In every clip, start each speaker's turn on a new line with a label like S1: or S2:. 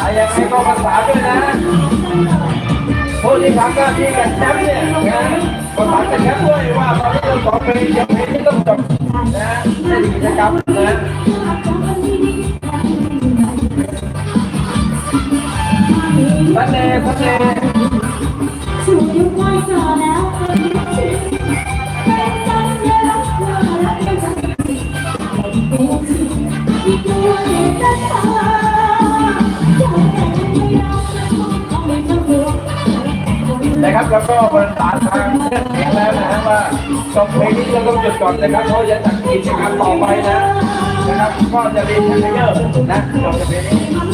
S1: อะไรยังไงก็ประสาด้วยนะผู้ที่ทำหน้าที่กับแชมป์เนี่ยนะประสากับแชมป์ด้วยว่าตอนนี้เราสองเพลงยังเพลงที่ต้องจบนะในกิจกรรมนะ ทะเลทะเล
S2: สู่ยุคไว้ต่อแล้วเป็นสัญลักษณ์ว่ารักกันจริงไม่เป็นจริงที่ตัวเองจะทำจะแต่ไม่ยอมจะมองไม่ต้องกลัว
S1: นะครับแล้วก็ประสานทางเพื่อนเสียงแล้วนะฮะว่าจบเพลงนี้เราต้องหยุดก่อนนะครับเพราะจะจัดกิจกรรมต่อไปนะนะครับก็จะมีแข่งเยอะนะจบเพลงนี้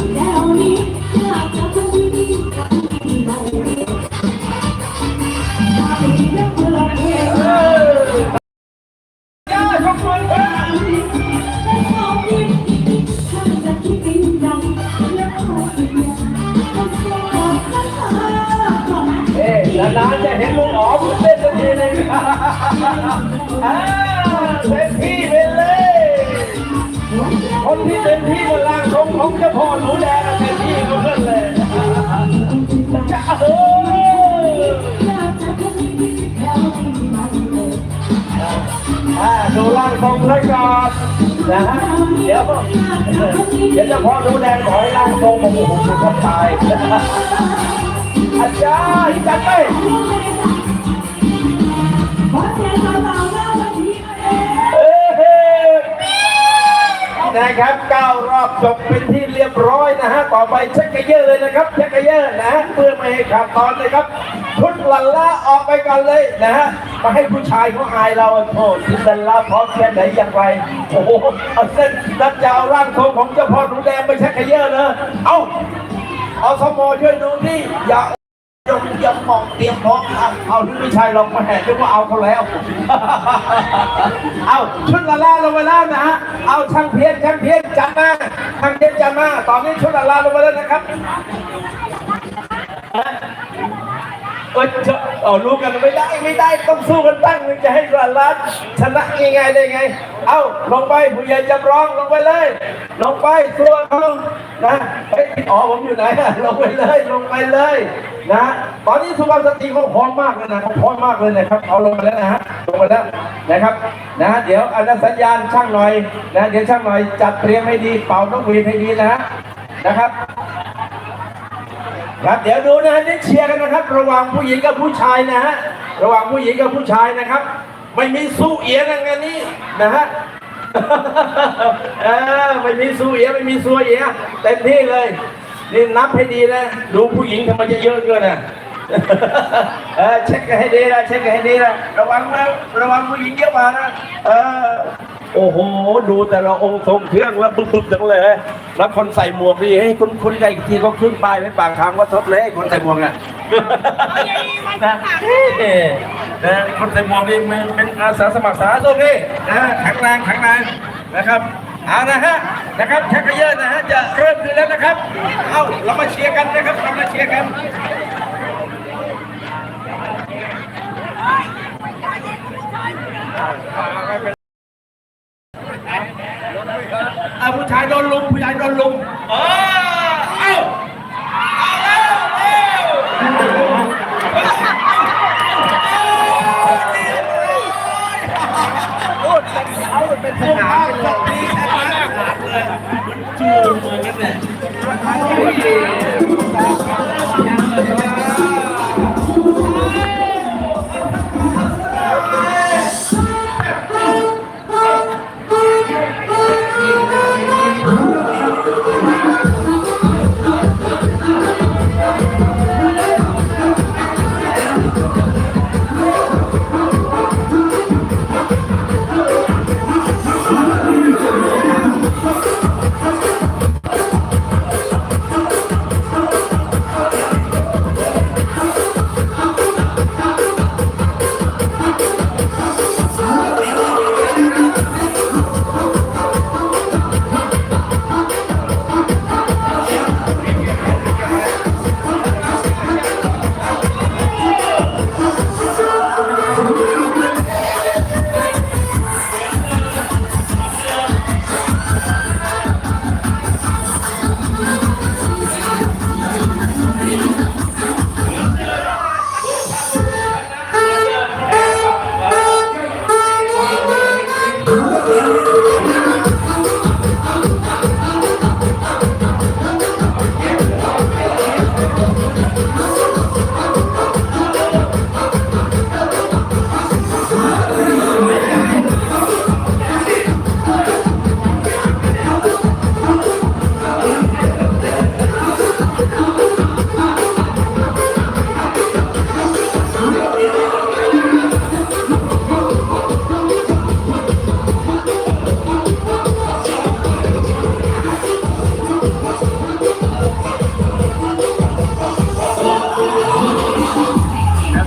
S2: นานจะเห็น
S1: ลุงอ๋อมเต้นสักทีหนึงอ่าเต็มที่ไปเลย คนที่เต็มที่ก็ล่างทรงของเจ้าพ่อหนูแดงเต็มที่ก็เพื่อนเลยจะเอออ่าดูล่างทรงเลยก่อนนะฮะเดี๋ยวเดี๋ยวเจ้าพ่อหนูแดงขอให้ล่างทรงผมโอ้โหสุดยอดตาย อาจารย์จัดไปเอ้ยนะครับเก้ารอบจบเป็นที่เรียบร้อยนะฮะ ต่อไปเช็คกันเยอะเลยนะครับเช็คกันเยอะนะฮะเพื่อไม่ให้ขาดตอนนะครับชุดลันล่าออกไปกันเลยนะฮะมาให้ผู้ชายเขาอายเราโอ้ทินลันล่าพร้อมแค่ไหนอย่างไรโอ้โหเอาเส้นนัดจะเอาร่างทรงของเจ้าพ่อหนูแดงไปเช็คกันเยอะเลยเอาเอาสมอช่วยดูนี่อย่า ยกยกมองเตรียมพร้อมเอาเอาที่ไม่ใช่ลองมาแห่นึกว่าเอาเขาแล้ว เอาชุดละล่าลงมาแล้วนะฮะเอาช่างเพียนช่างเพียนจัดมาช่างเพียนจัดมาตอนนี้ชุดละล่าลงมาแล้วนะครับ เออจ้าเอารู้กันไม่ได้ไม่ได้ต้องสู้กันตั้งนึงจะให้ละล่าชนะยังไงได้ไง เอาลงไปผู้ใหญ่จำลองลงไปเลย ลงไปตัวเขานะเฮ้ยอ๋อผมอยู่ไหนลงไปเลยลงไปเลยนะตอนนี้สุภาพสตรีเขาพร้อมมากเลยนะเขาพร้อมมากเลยนะครับ เอาลงมาแล้วนะฮะลงมาแล้วนะครับนะเดี๋ยวอันนั้นสัญญาณช่างหน่อยนะเดี๋ยวช่างหน่อยจัดเตรียมให้ดีเป่านกหวีดให้ดีนะฮะนะครับ ครับเดี๋ยวดูนะฮะนี่เชียร์กันนะครับ ระหว่างผู้หญิงกับผู้ชายนะฮะระหว่างผู้หญิงกับผู้ชายนะครับ ไม่มีสู้เอียนะงานนี้นะฮะเออไม่มีสู้เอียไม่มีสู้เอียเต็มที่เลยนี่นับให้ดีนะดูผู้หญิงทำไมจะเยอะเกินอะเออเช็คกันให้ดีนะเช็คกันให้ดีนะระวังนะระวังผู้หญิงเยอะมานะเออ โอ้โห ดูแต่ละองค์ทรงเครื่องแล้วบึ้บๆจังเลย แล้วคนใส่หมวกนี่ให้คุณคุณใหญ่ทีก็ขึ้นไปไว้ปากทางว่าทดเลยคนใส่หมวกอะนะนะคนใส่หมวกนี่เป็นอาสาสมัครสาธารณสุขนี่นะแข็งแรงแข็งแรงนะครับเอานะฮะนะครับชักกระเยอะนะฮะจะเริ่มขึ้นแล้วนะครับ เอาเรามาเชียร์กันนะครับเรามาเชียร์กันเอาผู้ชายโดนลุมผู้ชายโดนลุม เออเอาเอามเร็วพูดเอาเป็นสนามเลยนี่ชนะเลยจูมือกันเลย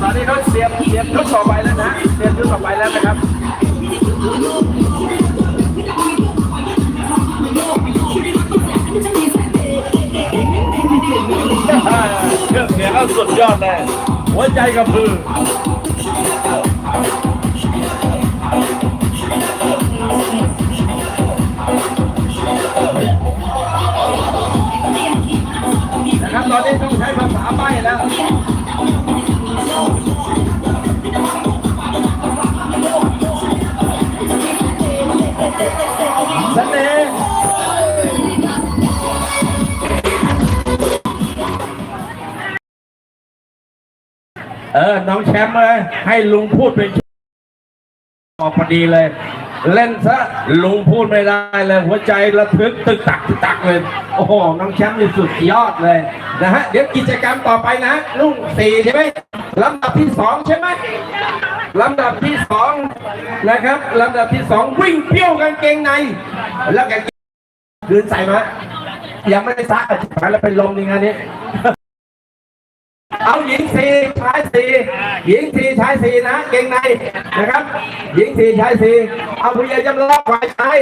S1: ตอนนี้เขาเตรียมเตรียมชุดต่อไปแล้วนะเตรียมชุดต่อไปแล้วนะครับเครื่องเสียงก็สุดยอดเลยหัวใจกระพือนะครับตอนนี้ต้องใช้ภาษาใบ้แล้ว เออ น้องแชมป์เลย ให้ลุงพูดเป็นออกพอดีเลย เล่นซะลุงพูดไม่ได้เลยหัวใจระทึกตึกตักตึกตักเลย โอ้โหน้องแชมป์นี่สุดยอดเลยนะฮะเดี๋ยวกิจกรรมต่อไปนะลุงสี่ใช่ไหมลำดับที่สองใช่ไหมลำดับที่สองนะครับลำดับที่สองวิ่งเปี้ยวกางเกงใน แล้วกางเกงคืนใส่มายังไม่ได้ซักอะแล้วเป็นลมในงานนี้ เอาหญิงสี่ชายสี่หญิงสี่ชายสี่นะ เก่งในนะครับ หญิงสี่ชายสี่เอาผู้ใหญ่จำลองฝ่ายชาย